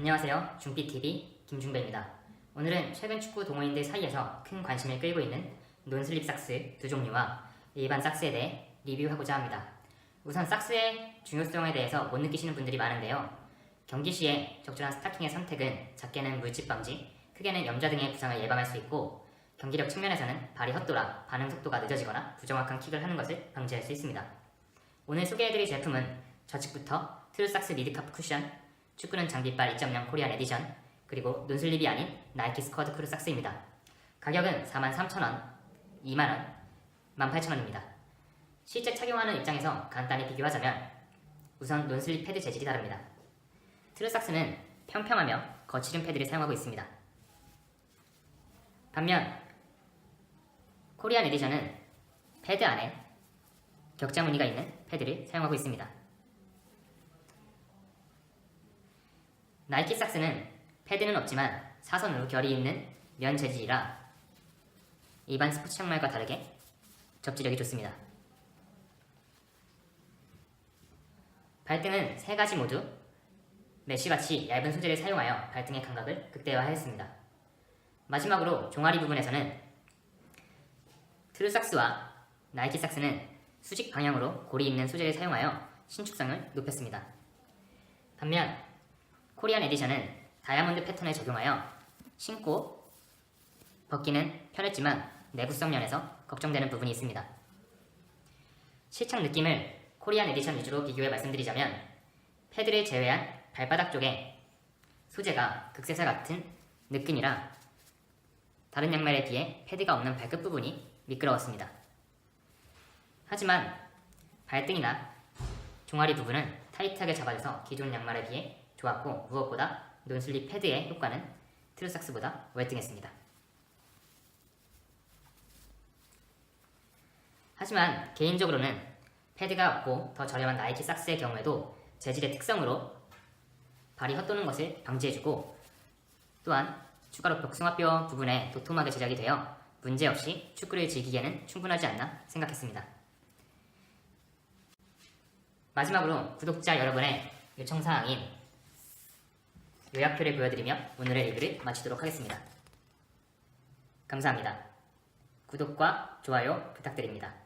안녕하세요. 중빛TV 김중배입니다. 오늘은 최근 축구 동호인들 사이에서 큰 관심을 끌고 있는 논슬립 삭스 두 종류와 일반 삭스에 대해 리뷰하고자 합니다. 우선 삭스의 중요성에 대해서 못 느끼시는 분들이 많은데요. 경기 시에 적절한 스타킹의 선택은 작게는 물집 방지, 크게는 염좌 등의 부상을 예방할 수 있고 경기력 측면에서는 발이 헛돌아 반응 속도가 늦어지거나 부정확한 킥을 하는 것을 방지할 수 있습니다. 오늘 소개해드릴 제품은 좌측부터 트루삭스 미드컵 쿠션, 축구는 장비빨 2.0 코리안 에디션, 그리고 논슬립이 아닌 나이키 스쿼드 크루 삭스입니다. 가격은 43,000원, 2만원, 18,000원입니다. 실제 착용하는 입장에서 간단히 비교하자면 우선 논슬립 패드 재질이 다릅니다. 트루삭스는 평평하며 거칠은 패드를 사용하고 있습니다. 반면 코리안 에디션은 패드 안에 격자 무늬가 있는 패드를 사용하고 있습니다. 나이키 삭스는 패드는 없지만 사선으로 결이 있는 면 재질이라 일반 스포츠 양말과 다르게 접지력이 좋습니다. 발등은 세 가지 모두 메쉬같이 얇은 소재를 사용하여 발등의 감각을 극대화하였습니다. 마지막으로 종아리 부분에서는 트루삭스와 나이키 삭스는 수직 방향으로 고리 있는 소재를 사용하여 신축성을 높였습니다. 반면 코리안 에디션은 다이아몬드 패턴을 적용하여 신고 벗기는 편했지만 내구성 면에서 걱정되는 부분이 있습니다. 실착 느낌을 코리안 에디션 위주로 비교해 말씀드리자면 패드를 제외한 발바닥 쪽에 소재가 극세사 같은 느낌이라 다른 양말에 비해 패드가 없는 발끝 부분이 미끄러웠습니다. 하지만 발등이나 종아리 부분은 타이트하게 잡아줘서 기존 양말에 비해 좋았고 무엇보다 논슬립 패드의 효과는 트루삭스보다 월등했습니다. 하지만 개인적으로는 패드가 없고 더 저렴한 나이키 삭스의 경우에도 재질의 특성으로 발이 헛도는 것을 방지해주고 또한 추가로 복숭아뼈 부분에 도톰하게 제작이 되어 문제없이 축구를 즐기기에는 충분하지 않나 생각했습니다. 마지막으로 구독자 여러분의 요청사항인 요약표를 보여드리며 오늘의 리뷰를 마치도록 하겠습니다. 감사합니다. 구독과 좋아요 부탁드립니다.